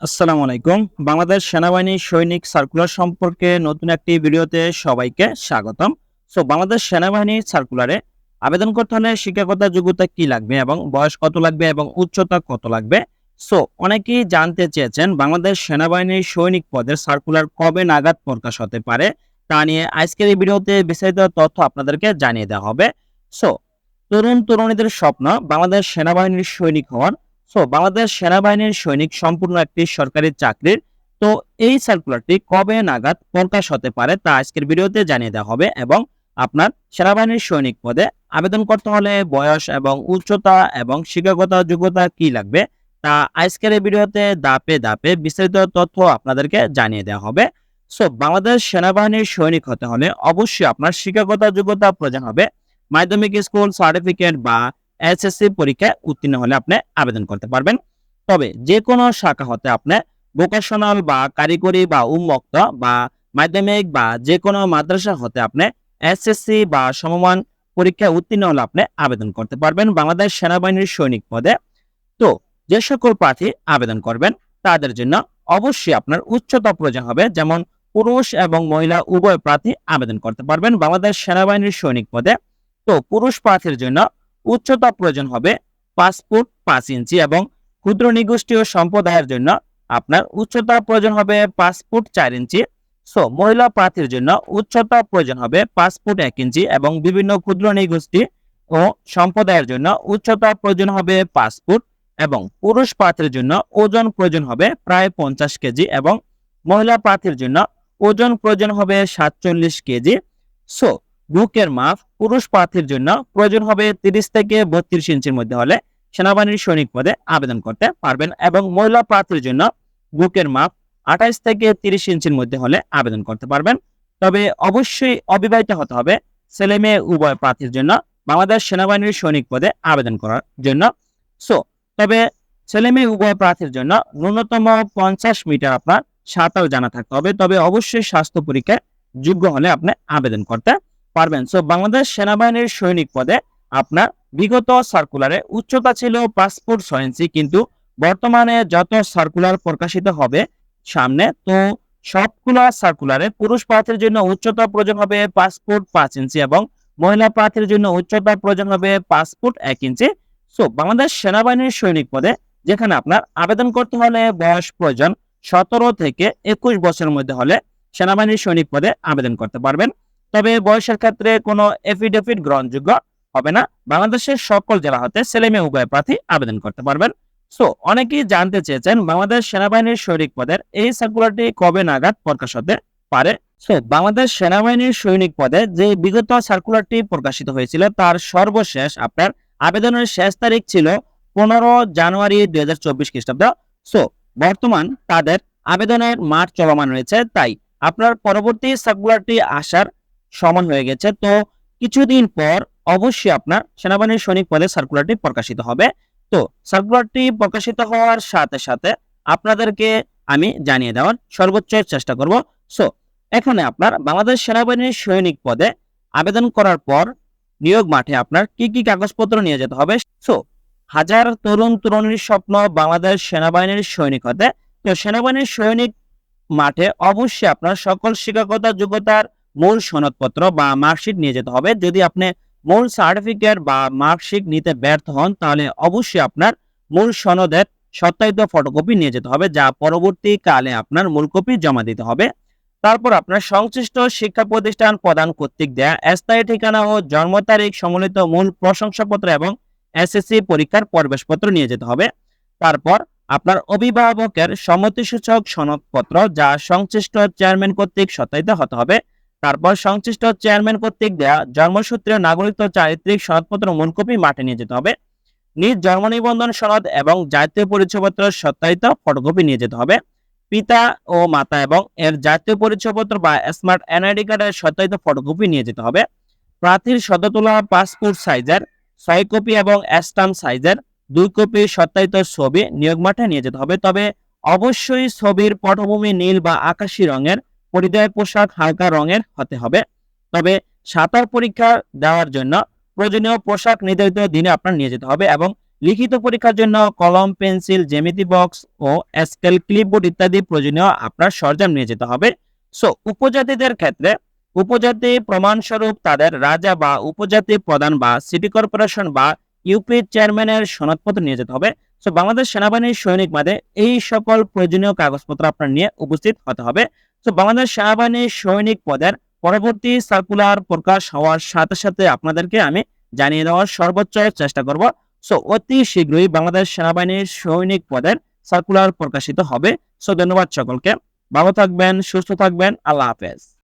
আসসালামু আলাইকুম। বাংলাদেশ সেনাবাহিনী সৈনিক সার্কুলার সম্পর্কে নতুন একটি ভিডিওতে সবাইকে স্বাগতম। সো বাংলাদেশ সেনাবাহিনী সার্কুলারে আবেদন করতে হলে শিক্ষাগত যোগ্যতা কি লাগবে এবং বয়স কত লাগবে এবং উচ্চতা কত লাগবে? সো অনেকেই জানতে চেয়েছেন বাংলাদেশ সেনাবাহিনীর সৈনিক পদের সার্কুলার কবে নাগাদ প্রকাশ হতে পারে তা নিয়ে। আজকের এই ভিডিওতে বিস্তারিত তথ্য আপনাদেরকে জানিয়ে দেওয়া হবে। সো তরুণ তরুণীদের স্বপ্ন বাংলাদেশ সেনাবাহিনীর সৈনিক হওয়ার সো বাংলাদেশ সেনাবাহিনীর সৈনিক সম্পূর্ণ একটি সরকারি চাকরির, তো এই সার্কুলারটি কবে নাগাদ প্রকাশ হতে পারে তা আজকের ভিডিওতে জানিয়ে দেওয়া হবে এবং আপনার সেনাবাহিনীর সৈনিক পদে আবেদন করতে হলে বয়স এবং উচ্চতা এবং শিক্ষাগত যোগ্যতা কি লাগবে তা আজকের এই ভিডিওতে দাপে দাপে বিস্তারিত তথ্য আপনাদেরকে জানিয়ে দেওয়া হবে। সো বাংলাদেশ সেনাবাহিনীর সৈনিক হতে হলে অবশ্যই আপনার শিক্ষাগত যোগ্যতা প্রয়োজন হবে। মাধ্যমিক স্কুল সার্টিফিকেট বা এসএসসি পরীক্ষায় উত্তীর্ণ হলে আপনি আবেদন করতে পারবেন। তবে যে কোনো শাখা হতে আপনি ভোকেশনাল বা কারিগরি বা উন্মুক্ত বা মাধ্যমিক বা যে কোনো মাদ্রাসা হতে আপনি এসএসসি বা সমমান পরীক্ষায় উত্তীর্ণ হলে আপনি আবেদন করতে পারবেন বাংলাদেশ সেনাবাহিনীর সৈনিক পদে। তো যে সকল প্রার্থী আবেদন করবেন, তাদের জন্য অবশ্যই আপনার উচ্চতা প্রয়োজন হবে, যেমন পুরুষ এবং মহিলা উভয় প্রার্থী আবেদন করতে পারবেন বাংলাদেশ সেনাবাহিনীর সৈনিক পদে। তো পুরুষ প্রার্থীর জন্য উচ্চতা প্রয়োজন হবে পাঁচ ফুট পাঁচ ইঞ্চি এবং ক্ষুদ্র নিগোষ্ঠীয় সম্প্রদায়ের জন্য আপনার উচ্চতা প্রয়োজন হবে পাঁচ ফুট চার ইঞ্চি। সো মহিলা প্রার্থীর জন্য উচ্চতা প্রয়োজন হবে পাঁচ ফুট এক ইঞ্চি এবং বিভিন্ন ক্ষুদ্র নিগোষ্ঠী ও সম্প্রদায়ের জন্য উচ্চতা প্রয়োজন হবে পাঁচ ফুট এবং পুরুষ প্রার্থীর জন্য ওজন প্রয়োজন হবে প্রায় পঞ্চাশ কেজি এবং মহিলা প্রার্থীর জন্য ওজন প্রয়োজন হবে সাতচল্লিশ কেজি। সো বুকের মাপ পুরুষ প্রার্থীর জন্য প্রয়োজন হবে তিরিশ থেকে বত্রিশ ইঞ্চির মধ্যে হলে সেনাবাহিনীর সৈনিক পদে আবেদন করতে পারবেন এবং মহিলা প্রার্থীর জন্য বুকের মাপ আঠাইশ থেকে তিরিশ ইঞ্চির মধ্যে হলে আবেদন করতে পারবেন। তবে অবশ্যই অবিবাহিত হতে হবে ছেলে মেয়ে উভয় প্রার্থীর জন্য বাংলাদেশ সেনাবাহিনীর সৈনিক পদে আবেদন করার জন্য। সো তবে ছেলে মেয়ে উভয় প্রার্থীর জন্য ন্যূনতম পঞ্চাশ মিটার আপনার সাঁতার জানা থাকতে হবে। তবে অবশ্যই স্বাস্থ্য পরীক্ষায় যোগ্য হলে আপনি আবেদন করতে পারবেন। সো বাংলাদেশ সেনাবাহিনীর সৈনিক পদে আপনার বিগত সার্কুলারে উচ্চতা ছিল পাসপোর্ট ইঞ্চি, কিন্তু বর্তমানে যত সার্কুলার প্রকাশিত হবে সামনে, তো সবগুলো সার্কুলারে পুরুষ প্রার্থীর জন্য উচ্চতা প্রয়োজন হবে পাসপোর্ট পাঁচ ইঞ্চি এবং মহিলা প্রার্থীর জন্য উচ্চতা প্রয়োজন হবে পাসপোর্ট এক ইঞ্চি। সো বাংলাদেশ সেনাবাহিনীর সৈনিক পদে যেখানে আপনার আবেদন করতে হলে বয়স প্রয়োজন সতেরো থেকে একুশ বছরের মধ্যে হলে সেনাবাহিনীর সৈনিক পদে আবেদন করতে পারবেন। তবে বয়সের ক্ষেত্রে কোনো এফিডেভিট গ্রহণযোগ্য হবে না। বাংলাদেশের সকল জেলা হতে ছেলে মেয়ে উভয় প্রার্থী আবেদন করতে পারবেন। সো, অনেকেই জানতে চেয়েছেন বাংলাদেশ সেনাবাহিনীর সৈনিক পদের এই সার্কুলারটি কবে নাগাদ প্রকাশ হতে পারে? সো, বাংলাদেশ সেনাবাহিনীর সৈনিক পদে যে বিগত সার্কুলারটি প্রকাশিত হয়েছিল তার সর্বশেষ আপনার আবেদনের শেষ তারিখ ছিল পনেরো জানুয়ারি দুই হাজার চব্বিশ খ্রিস্টাব্দ। সো, বর্তমান তাদের আবেদনের মাঠ চলমান রয়েছে, তাই আপনার পরবর্তী সার্কুলারটি আসার সময় হয়ে গেছে। তো কিছুদিন পর অবশ্যই আপনার সেনাবাহিনীর সৈনিক পদে সার্কুলারটি প্রকাশিত হবে। তো সার্কুলারটি প্রকাশিত হওয়ার সাথে সাথে আপনাদেরকে আমি জানিয়ে দেওয়ার সর্বোচ্চ চেষ্টা করব। সো এখানে আপনার বাংলাদেশ সেনাবাহিনীর সৈনিক পদে আবেদন করার পর নিয়োগ মাঠে আপনার কি কি কাগজপত্র নিয়ে যেতে হবে? সো হাজার তরুণ তরুণীর স্বপ্ন বাংলাদেশ সেনাবাহিনীর সৈনিক হতে। তো সেনাবাহিনীর সৈনিক মাঠে অবশ্যই আপনার সকল শিক্ষাগত যোগ্যতার মূল সনদপত্র বা মার্কশিট নিয়ে যেতে হবে। যদি আপনি মূল সার্টিফিকেট বা মার্কশিট নিতে ব্যর্থ হন, তাহলে অবশ্যই আপনার মূল সনদের সত্যায়িত ফটোকপি নিয়ে যেতে হবে, যা পরবর্তীকালে আপনার মূল কপি জমা দিতে হবে। তারপর আপনার সংশ্লিষ্ট শিক্ষা প্রতিষ্ঠান প্রদান কর্তৃক দেয়া স্থায়ী ঠিকানা ও জন্ম তারিখ সম্বলিত মূল প্রশংসাপত্র এবং এসএসসি পরীক্ষার প্রবেশপত্র নিয়ে যেতে হবে। তারপর আপনার অভিভাবকের সম্মতিসূচক সনদপত্র, যা সংশ্লিষ্ট চেয়ারম্যান কর্তৃক সত্যায়িত হতে হবে। তারপর সংশ্লিষ্ট চেয়ারম্যান কর্তৃক দেয়া জন্মসূত্রে নাগরিকত্ব চারিত্রিক সনদপত্র মূল কপি মাঠে নিয়ে যেতে হবে। নিজ জন্ম নিবন্ধন সনদ এবং জাতীয় পরিচয়পত্র সত্যায়িত ফটোকপি নিয়ে যেতে হবে। পিতা ও মাতা এবং এর জাতীয় পরিচয়পত্র বা স্মার্ট এনআইডি কার্ডের সত্যায়িত ফটোকপি নিয়ে যেতে হবে। প্রার্থীর সদ্য তোলা পাসপোর্ট সাইজের, ছয় কপি এবং স্টাম্প সাইজের দুই কপি সত্যায়িত ছবি নিয়োগ মাঠে নিয়ে যেতে হবে। তবে অবশ্যই ছবির পটভূমি নীল বা আকাশী রঙের পরিধেয় পোশাক হালকা রঙের হতে হবে। তবে সাঁতার পরীক্ষা দেওয়ার জন্য প্রয়োজনীয় পোশাক নির্ধারিত দিনে আপনার নিয়ে যেতে হবে এবং লিখিত পরীক্ষার জন্য কলম, পেন্সিল, জ্যামিতি বক্স ও স্কেল, ক্লিপবোর্ড ইত্যাদি প্রয়োজনীয় আপনার সরঞ্জাম নিয়ে যেতে হবে। সো, উপজাতিদের ক্ষেত্রে উপজাতি প্রমাণস্বরূপ তাদের রাজা বা উপজাতি প্রধান বা সিটি কর্পোরেশন বা ইউপি চেয়ারম্যানের সনদপত্র নিয়ে যেতে হবে। সো বাংলাদেশ সেনাবাহিনীর সৈনিক মাঝে এই সকল প্রয়োজনীয় কাগজপত্র আপনার নিয়ে উপস্থিত হতে হবে। সো বাংলাদেশ সেনাবাহিনীর সৈনিক পদের পরবর্তী সার্কুলার প্রকাশ হওয়ার সাথে সাথে আপনাদেরকে আমি জানিয়ে দেওয়ার সর্বোচ্চ চেষ্টা করব। সো অতি শীঘ্রই বাংলাদেশ সেনাবাহিনীর সৈনিক পদের সার্কুলার প্রকাশিত হবে। সো ধন্যবাদ সকলকে। ভালো থাকবেন, সুস্থ থাকবেন। আল্লাহ হাফেজ।